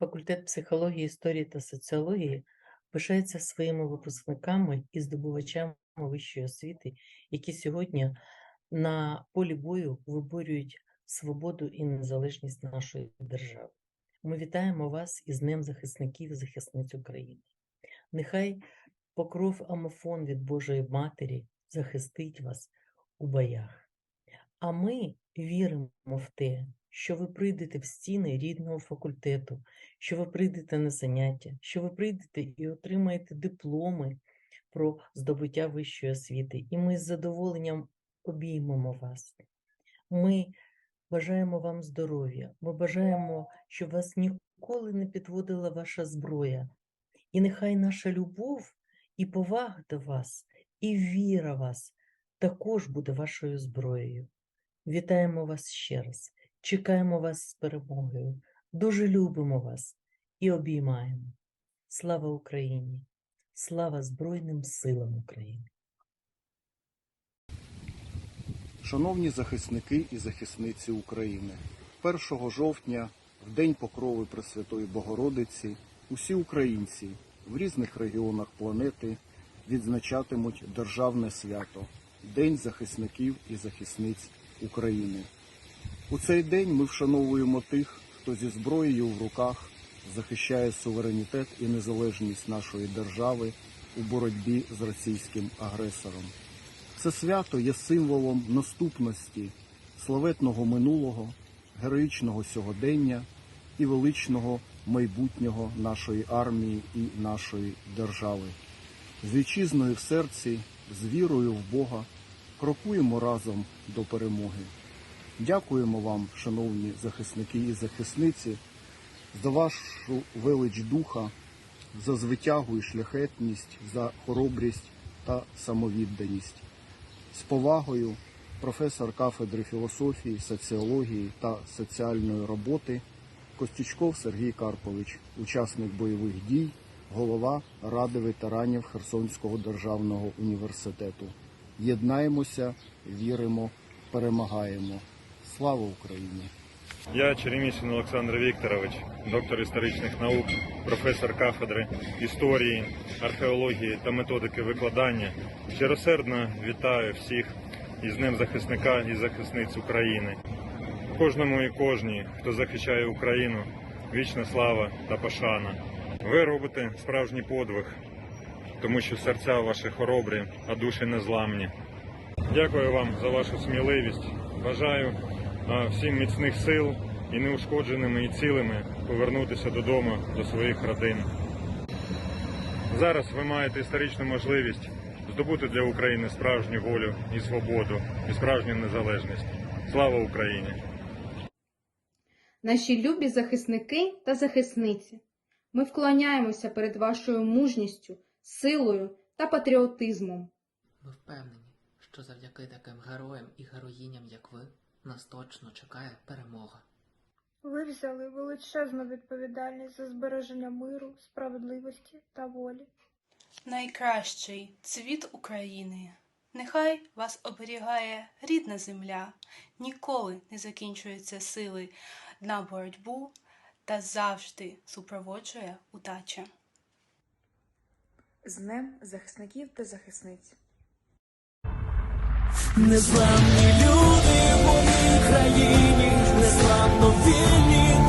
Факультет психології, історії та соціології пишається своїми випускниками і здобувачами вищої освіти, які сьогодні на полі бою виборюють свободу і незалежність нашої держави. Ми вітаємо вас із Днем захисників і захисниць України. Нехай покров Амофон від Божої Матері захистить вас у боях. А ми віримо в те, що ви прийдете в стіни рідного факультету, що ви прийдете на заняття, що ви прийдете і отримаєте дипломи про здобуття вищої освіти. І ми з задоволенням обіймемо вас. Ми бажаємо вам здоров'я, ми бажаємо, щоб вас ніколи не підводила ваша зброя. І нехай наша любов і повага до вас, і віра вас також буде вашою зброєю. Вітаємо вас ще раз, чекаємо вас з перемогою, дуже любимо вас і обіймаємо. Слава Україні! Слава Збройним силам України! Шановні захисники і захисниці України, 1 жовтня, в День Покрови Пресвятої Богородиці, усі українці в різних регіонах планети відзначатимуть державне свято День захисників і захисниць України. У цей день ми вшановуємо тих, хто зі зброєю в руках захищає суверенітет і незалежність нашої держави у боротьбі з російським агресором. Це свято є символом наступності славетного минулого, героїчного сьогодення і величного майбутнього нашої армії і нашої держави. З вітчизною в серці, з вірою в Бога крокуємо разом до перемоги. Дякуємо вам, шановні захисники і захисниці, за вашу велич духа, за звитягу і шляхетність, за хоробрість та самовідданість. З повагою професор кафедри філософії, соціології та соціальної роботи Костючков Сергій Карпович, учасник бойових дій, голова Ради ветеранів Херсонського державного університету. Єднаємося, віримо, перемагаємо. Слава Україні! Я Черемісін Олександр Вікторович, доктор історичних наук, професор кафедри історії, археології та методики викладання. Щиросердно вітаю всіх із Днем захисника і захисниць України. Кожному і кожній, хто захищає Україну, вічна слава та пошана. Ви робите справжній подвиг, тому що серця ваші хоробрі, а душі незламні. Дякую вам за вашу сміливість. Бажаю всім міцних сил і неушкодженими і цілими повернутися додому до своїх родин. Зараз ви маєте історичну можливість здобути для України справжню волю і свободу і справжню незалежність. Слава Україні! Наші любі захисники та захисниці, ми вклоняємося перед вашою мужністю, силою та патріотизмом. Ми впевнені, що завдяки таким героям і героїням, як ви, нас точно чекає перемога. Ви взяли величезну відповідальність за збереження миру, справедливості та волі. найкращий цвіт України. Нехай вас оберігає рідна земля, ніколи не закінчуються сили на боротьбу та завжди супроводжує удача з Днем захисників та захисниць. Незламні люди в моїй країні, незламно вільні.